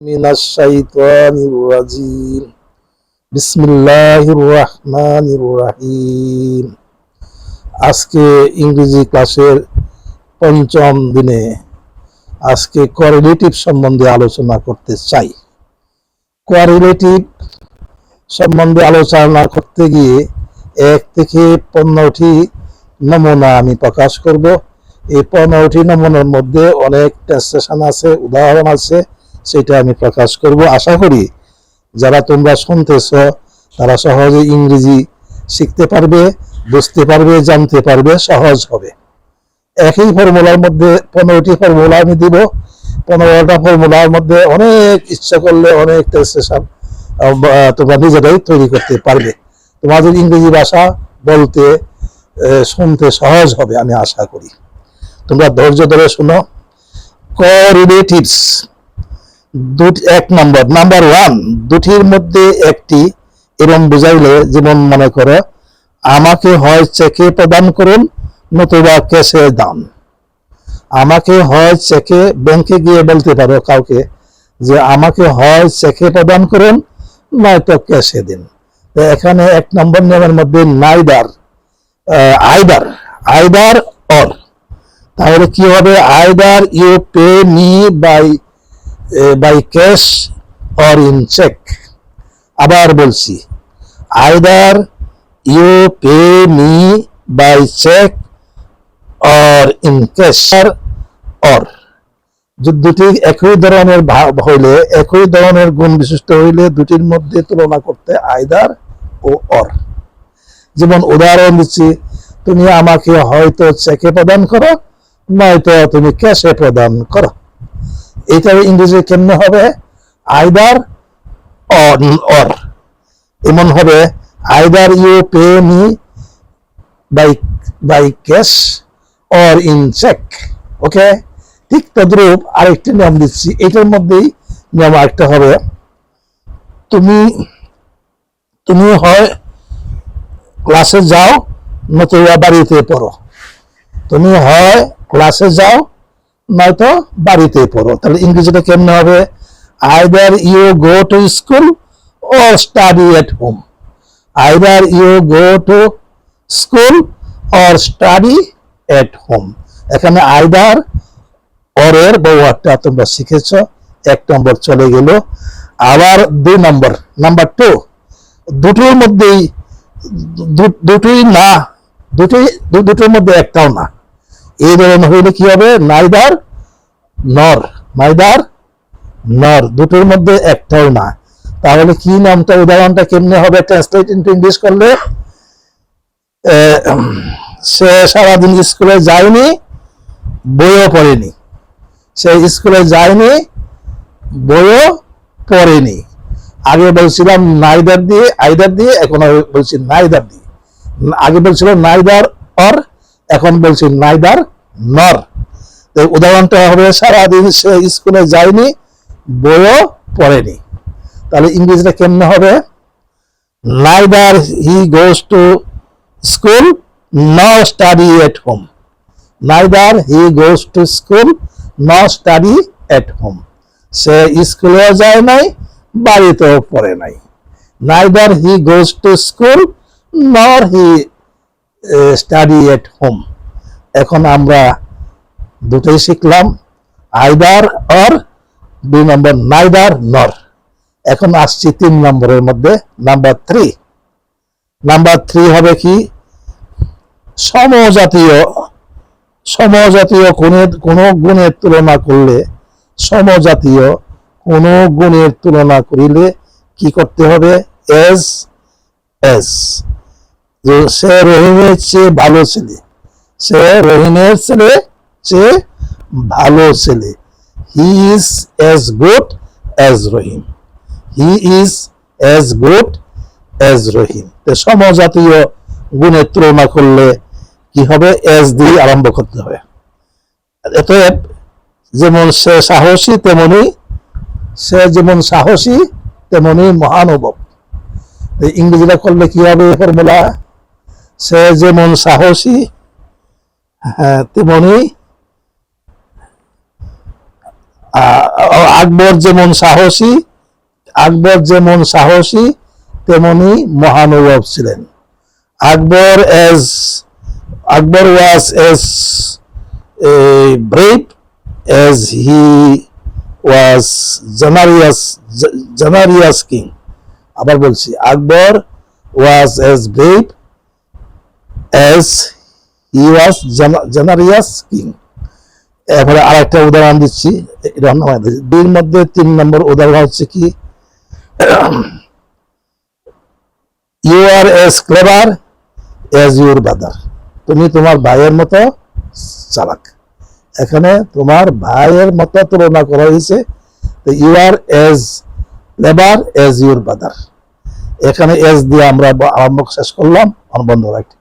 من الشيطان الرجيم بسم الله الرحمن الرحيم আজকে ইংরেজি ক্লাসের পঞ্চম দিনে আজকে কোয়ারিলেটিভ সম্বন্ধে আলোচনা করতে চাই কোয়ারিলেটিভ সম্বন্ধে আলোচনা করতে গিয়ে এক থেকে পনেরোটি নমুনা আমি প্রকাশ করব এই পনেরোটি নমুনার মধ্যে অনেক সেশন আছে উদাহরণ আছে সেটা আমি প্রকাশ করব। আশা করি যারা তোমরা শুনতেছ, তারা সহজে ইংরেজি শিখতে পারবে, বুঝতে পারবে, জানতে পারবে, সহজ হবে। একই ফর্মুলার মধ্যে পনেরোটি ফর্মুলা আমি দিব। পনেরোটা ফর্মুলার মধ্যে অনেক ইচ্ছা করলে অনেক সেশন তোমরা নিজেরাই তৈরি করতে পারবে। তোমাদের ইংরেজি ভাষা বলতে শুনতে সহজ হবে, আমি আশা করি। তোমরা ধৈর্য ধরে শোনো। কোরিলেটিভস দুটি এক নম্বর, নাম্বার ওয়ান, দুটির মধ্যে একটি এরম বুঝাইলে যেমন মনে করো, আমাকে হয় চেকে প্রদান করুন, নতুবা ক্যাশে দান। আমাকে হয় চেকে ব্যাংকে গিয়ে বলতে পারো কাউকে যে আমাকে হয় চেকে প্রদান করুন, নয়তো ক্যাশে দিন। এখানে এক নম্বর নিয়মের মধ্যে নাইদার আইদার আইদার অর। তাহলে কি হবে? Either you pay me by by cash or in cheque আবার বলছি either you pay me by cheque or in cash or দুটি একই ধরনের হইলে, একই ধরনের গুণ বিশিষ্ট হইলে দুটির মধ্যে তুলনা করতে আইদার ও অর যেমন উদাহরণ দিচ্ছি, তুমি আমাকে হয়তো চেকে প্রদান করো, নয়তো তুমি ক্যাশে প্রদান করো। এটা ইংরেজি কেমনে হবে? আইদার অর এমন হবে either you pay me by by cash or in cheque okay ঠিক তদ্রূপ আরেকটি নিয়ম দিচ্ছি। এটার মধ্যেই নিয়ম আরেকটা হবে। তুমি তুমি হয় ক্লাসে যাও, নতুবা বাড়িতে পড়ো। তুমি হয় ক্লাসে যাও নয়তো বাড়িতে পড়ো। তাহলে ইংরেজিটা কেমনে হবে? Either you go to school or study at home either you go to school or study at home এখানে আইদার অরের ব্যবহারটা তোমরা শিখেছ। এক নম্বর চলে গেল। আবার দুই নম্বর। নাম্বার টু দুটোর মধ্যেই দুটোই না, দুটোই দুটোর মধ্যে একটাও না। এই ধরনের হইলে কি হবে? নাইদার নর। নাইদার নর। দুটোর মধ্যে একটাও না। তাহলে কি নামটা, উদাহরণটা কেমনে হবে? ট্রান্সলেট ইন্টু ইংলিশ করলে? সে সারাদিন স্কুলে যায়নি, বইও পড়েনি। সে স্কুলে যায়নি, বইও পড়েনি। আগে বলছিলাম নাইদার দিয়ে আইদার দিয়ে, এখন বলছি নাইদার দিয়ে। আগে বলছিলাম নাইদার অর এখন বলছি নাইদার নর। উদাহরণটা হবে, সারাদিন সে স্কুলে যায়নি, বইও পড়েনি। তাহলে ইংরেজিটা কেমনে হবে? Neither he goes to school, now study at home. Neither he goes to school, now study at home. সে স্কুলেও যায় নাই, বাড়িতেও পড়ে নাই। Neither he goes to school nor he study at home এখন আমরা দুটোই শিখলাম আইদার অর দুই নম্বর নাইদার নর এখন আসছি তিন নম্বরের মধ্যে নাম্বার থ্রি নাম্বার থ্রি হবে কি? সমজাতীয় সমজাতীয় কোনের কোনো গুণের তুলনা করলে, সমজাতীয় কোনো গুণের তুলনা করিলে কি করতে হবে? এস এস যে সে রহিমের চেয়ে ভালো ছেলে, সে রহিমের ছেলে চেয়ে ভালো ছেলে। He is as good as Rahim. He is as good as Rahim. সমজাতীয় গুণের তুলনা করলে কি হবে? এজ দিয়ে আরম্ভ করতে হবে। অতএব যেমন সে সাহসী, তেমনি সে যেমন সাহসী, তেমনি মহানুভব। ইংরেজিটা করলে কি হবে ফর্মুলা সে যেমন সাহসী হ্যাঁ তেমনি আকবর যেমন সাহসী, আকবর যেমন সাহসী, তেমনি মহানুভব ছিলেন। Akbar as Akbar was as brave as he was generous generous king আবার বলছি, Akbar was as brave as he was generous king. এরপরে আরেকটা উদাহরণ দিচ্ছি। দুইয়ের মধ্যে তিন নম্বর উদাহরণ হচ্ছে কি? You are as clever as your brother তুমি তোমার ভাইয়ের মতো চালাক। এখানে তোমার ভাইয়ের মতো তুলনা করা হয়েছে। You are as labour as your brother এখানে এজ দিয়ে আমরা আরম্ভ শেষ করলাম। আমার বন্ধ রাখি